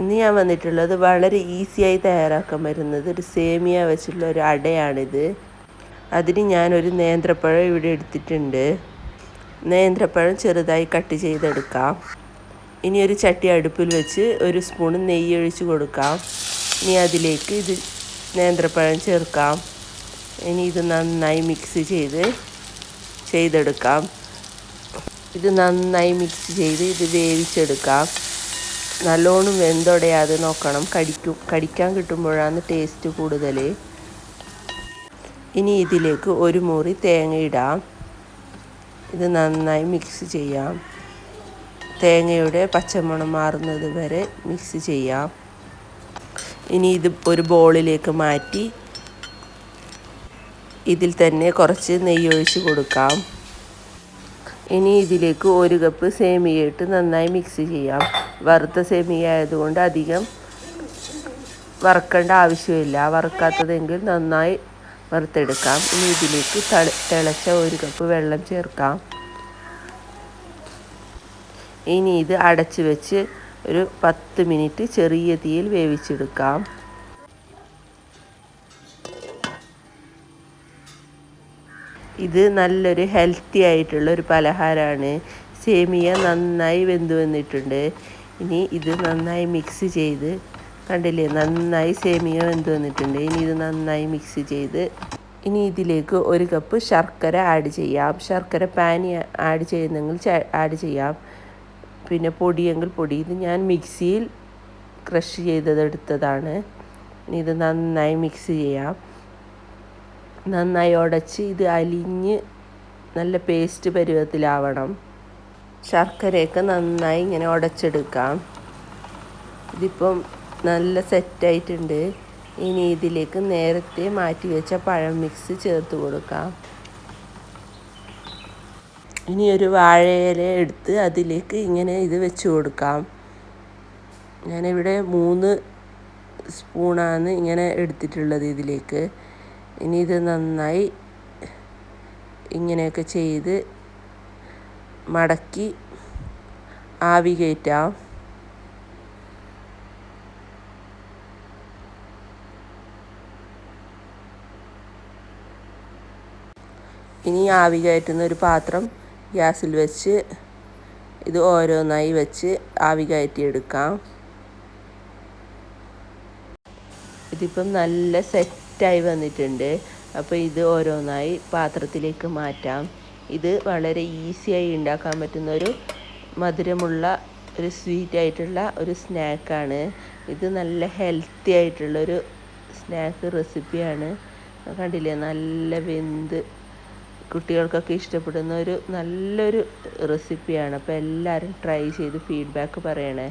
ഇന്ന് ഞാൻ വന്നിട്ടുള്ളത് വളരെ ഈസിയായി തയ്യാറാക്കാൻ വരുന്നത് ഒരു സേമിയ വെച്ചുള്ള ഒരു അടയാണിത്. അതിന് ഞാനൊരു നേന്ത്രപ്പഴം ഇവിടെ എടുത്തിട്ടുണ്ട്. നേന്ത്രപ്പഴം ചെറുതായി കട്ട് ചെയ്തെടുക്കാം. ഇനി ഒരു ചട്ടി അടുപ്പിൽ വെച്ച് ഒരു സ്പൂൺ നെയ്യ് ഒഴിച്ച് കൊടുക്കാം. ഇനി അതിലേക്ക് ഇത് നേന്ത്രപ്പഴം ചേർക്കാം. ഇനി ഇത് നന്നായി മിക്സ് ചെയ്ത് ചെയ്തെടുക്കാം. ഇത് നന്നായി മിക്സ് ചെയ്ത് ഇത് വേവിച്ചെടുക്കാം. നല്ലോണം വെന്തൊടയാതെ നോക്കണം. കടിക്കും കടിക്കാൻ കിട്ടുമ്പോഴാണ് ടേസ്റ്റ് കൂടുതൽ ഇനി ഇതിലേക്ക് ഒരു മുറി തേങ്ങ ഇടാം. ഇത് നന്നായി മിക്സ് ചെയ്യാം. തേങ്ങയുടെ പച്ചമണം മാറുന്നത് വരെ മിക്സ് ചെയ്യാം. ഇനി ഇത് ഒരു ബോളിലേക്ക് മാറ്റി ഇതിൽ തന്നെ കുറച്ച് നെയ്യ് ഒഴിച്ച് കൊടുക്കാം. ഇനി ഇതിലേക്ക് ഒരു കപ്പ് സേമിയ ഇട്ട് നന്നായി മിക്സ് ചെയ്യാം. വറുത്ത സേമിയ ആയതുകൊണ്ട് അധികം വറുക്കേണ്ട ആവശ്യമില്ല. വറുക്കാത്തതെങ്കിൽ നന്നായി വറുത്തെടുക്കാം. ഇനി ഇതിലേക്ക് തിളച്ച ഒരു കപ്പ് വെള്ളം ചേർക്കാം. ഇനി ഇത് അടച്ചു വെച്ച് ഒരു പത്ത് മിനിറ്റ് ചെറിയ തീയിൽ വേവിച്ചെടുക്കാം. ഇത് നല്ലൊരു ഹെൽത്തി ആയിട്ടുള്ള ഒരു പലഹാരമാണ്. സേമിയ നന്നായി വെന്തു വന്നിട്ടുണ്ട്. ഇനി ഇത് നന്നായി മിക്സ് ചെയ്ത് കണ്ടില്ലേ നന്നായി സേമിയ വെന്ത് വന്നിട്ടുണ്ട്. ഇനി ഇത് നന്നായി മിക്സ് ചെയ്ത് ഇനി ഇതിലേക്ക് ഒരു കപ്പ് ശർക്കര ആഡ് ചെയ്യാം. ശർക്കര പാനി ആഡ് ചെയ്യുന്നെങ്കിൽ ആഡ് ചെയ്യാം. പിന്നെ പൊടിയെങ്കിൽ പൊടി. ഇത് ഞാൻ മിക്സിയിൽ ക്രഷ് ചെയ്തതെടുത്തതാണ് ഇനി ഇത് നന്നായി മിക്സ് ചെയ്യാം. നന്നായി ഉടച്ച് ഇത് അലിഞ്ഞ് നല്ല പേസ്റ്റ് പരുവത്തിലാവണം. ശർക്കരയൊക്കെ നന്നായി ഇങ്ങനെ ഉടച്ചെടുക്കാം. ഇതിപ്പം നല്ല സെറ്റായിട്ടുണ്ട്. ഇനി ഇതിലേക്ക് നേരത്തെ മാറ്റി വെച്ച പഴം മിക്സ് ചേർത്ത് കൊടുക്കാം. ഇനി ഒരു വാഴയില എടുത്ത് അതിലേക്ക് ഇങ്ങനെ ഇത് വെച്ച് കൊടുക്കാം. ഞാനിവിടെ മൂന്ന് സ്പൂണാണ് ഇങ്ങനെ എടുത്തിട്ടുള്ളത് ഇതിലേക്ക്. ഇനി ഇത് നന്നായി ഇങ്ങനെയൊക്കെ ചെയ്ത് മടക്കി ആവി കയറ്റാം. ഇനി ആവി കയറ്റുന്ന ഒരു പാത്രം ഗ്യാസിൽ വെച്ച് ഇത് ഓരോന്നായി വെച്ച് ആവി കയറ്റിയെടുക്കാം. ഇതിപ്പം നല്ല സെറ്റായി വന്നിട്ടുണ്ട്. അപ്പോൾ ഇത് ഓരോന്നായി പാത്രത്തിലേക്ക് മാറ്റാം. ഇത് വളരെ ഈസിയായി ഉണ്ടാക്കാൻ പറ്റുന്ന ഒരു മധുരമുള്ള ഒരു സ്വീറ്റ് ആയിട്ടുള്ള ഒരു സ്നാക്കാണ് ഇത് നല്ല ഹെൽത്തി ആയിട്ടുള്ളൊരു സ്നാക്ക് റെസിപ്പിയാണ് കണ്ടില്ലേ? നല്ല വെന്ത് കുട്ടികൾക്കൊക്കെ ഇഷ്ടപ്പെടുന്ന ഒരു നല്ലൊരു റെസിപ്പിയാണ് അപ്പോൾ എല്ലാവരും ട്രൈ ചെയ്ത് ഫീഡ്ബാക്ക് പറയണേ.